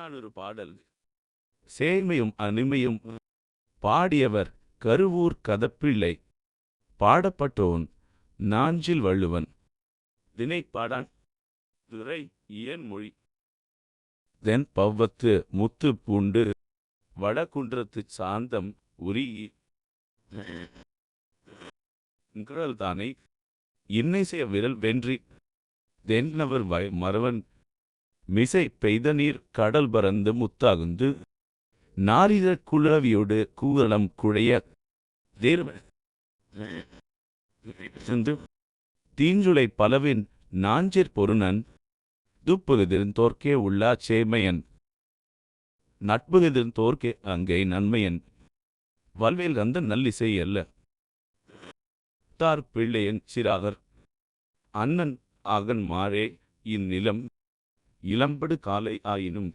புறநானூறு பாடல். சேய்மையும் அனிமையும் பாடியவர் கருவூர் கதப்பிள்ளை. பாடப்பட்டோன் நாஞ்சில் வள்ளுவன். திணைப்பாடான் துறை இயன்மொழி. தென் பவ்வத்து முத்து பூண்டு வடகுன்றத்து சாந்தம் உரி. குரல் தானே இன்னிசைய விரல் வென்றி. தென்னவர் வய மறவன் மிசை பெய்த நீர் கடல் பறந்து முத்தாகுந்து நாரித குழவியோடு கூகலம் குழைய தேர்வ தீஞ்சுளை பலவின் நாஞ்சிற் பொருணன் துப்புகுதிருந் தோற்கே உள்ளா சேமையன் நட்புகுதிருந் தோற்கே அங்கே நன்மையன் வல்வேல் அந்த நல்லிசை அல்ல. தார் பிள்ளையன் சிறாகர் அண்ணன் அகன் மாறே இந்நிலம் இளம்படு காலை ஆயினும்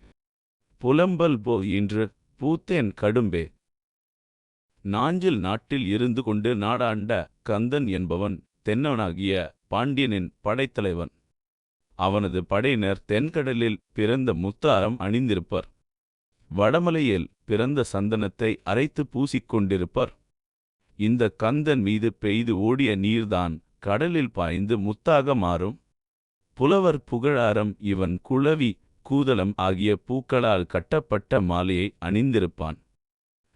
புலம்பல் போ இன்று பூத்தேன் கடும்பே. நாஞ்சில் நாட்டில் இருந்து கொண்டு நாடாண்ட கந்தன் என்பவன் தென்னவனாகிய பாண்டியனின் படைத்தலைவன். அவனது படையினர் தென்கடலில் பிறந்த முத்தாரம் அணிந்திருப்பர். வடமலையில் பிறந்த சந்தனத்தை அரைத்து பூசிக்கொண்டிருப்பர் இந்த கந்தன் மீது பெய்து ஓடிய நீர்தான் கடலில் பாய்ந்து முத்தாக மாறும். புலவர் புகழாரம் இவன் குளவி கூதலம் ஆகிய பூக்களால் கட்டப்பட்ட மாலையை அணிந்திருப்பான்.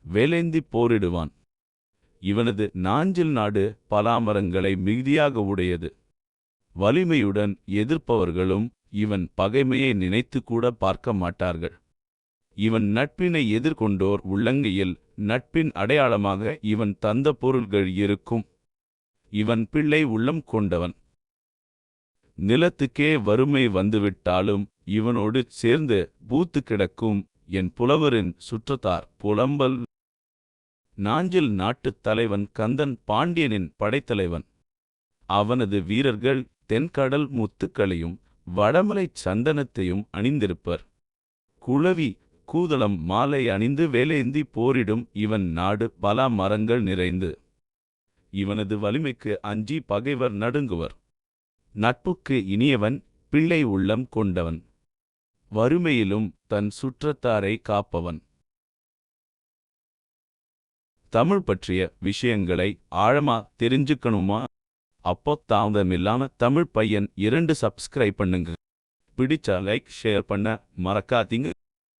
வேலேந்தி போரிடுவான். இவனது நாஞ்சில் நாடு பலாமரங்களை மிகுதியாக உடையது. வலிமையுடன் எதிர்ப்பவர்களும் இவன் பகைமையை நினைத்து கூட பார்க்க மாட்டார்கள். இவன் நட்பினை எதிர்கொண்டோர் உள்ளங்கையில் நட்பின் அடையாளமாக இவன் தந்த பொருள்கள் இருக்கும். இவன் பிள்ளை உள்ளம் கொண்டவன். நிலத்துக்கே வறுமை வந்துவிட்டாலும் இவனோடு சேர்ந்து பூத்து கிடக்கும் என் புலவரின் சுற்றத்தார் புலம்பல். நாஞ்சில் நாட்டுத் தலைவன் கந்தன் பாண்டியனின் படைத்தலைவன். அவனது வீரர்கள் தென்கடல் முத்துக்களையும் வடமலைச் சந்தனத்தையும் அணிந்திருப்பர். குளவி கூதளம் மாலை அணிந்து வேலேந்தி போரிடும் இவன் நாடு பலா மரங்கள் நிறைந்து. இவனது வலிமைக்கு அஞ்சி பகைவர் நடுங்குவர். நட்புக்கு இனியவன் பிள்ளை உள்ளம் கொண்டவன். வறுமையிலும் தன் சுற்றத்தாரை காப்பவன். தமிழ் பற்றிய விஷயங்களை ஆழமா தெரிஞ்சுக்கணுமா? அப்போ தாமதமில்லாம தமிழ் பையன் இரண்டு சப்ஸ்கிரைப் பண்ணுங்க. பிடிச்சா லைக் ஷேர் பண்ண மறக்காதீங்க.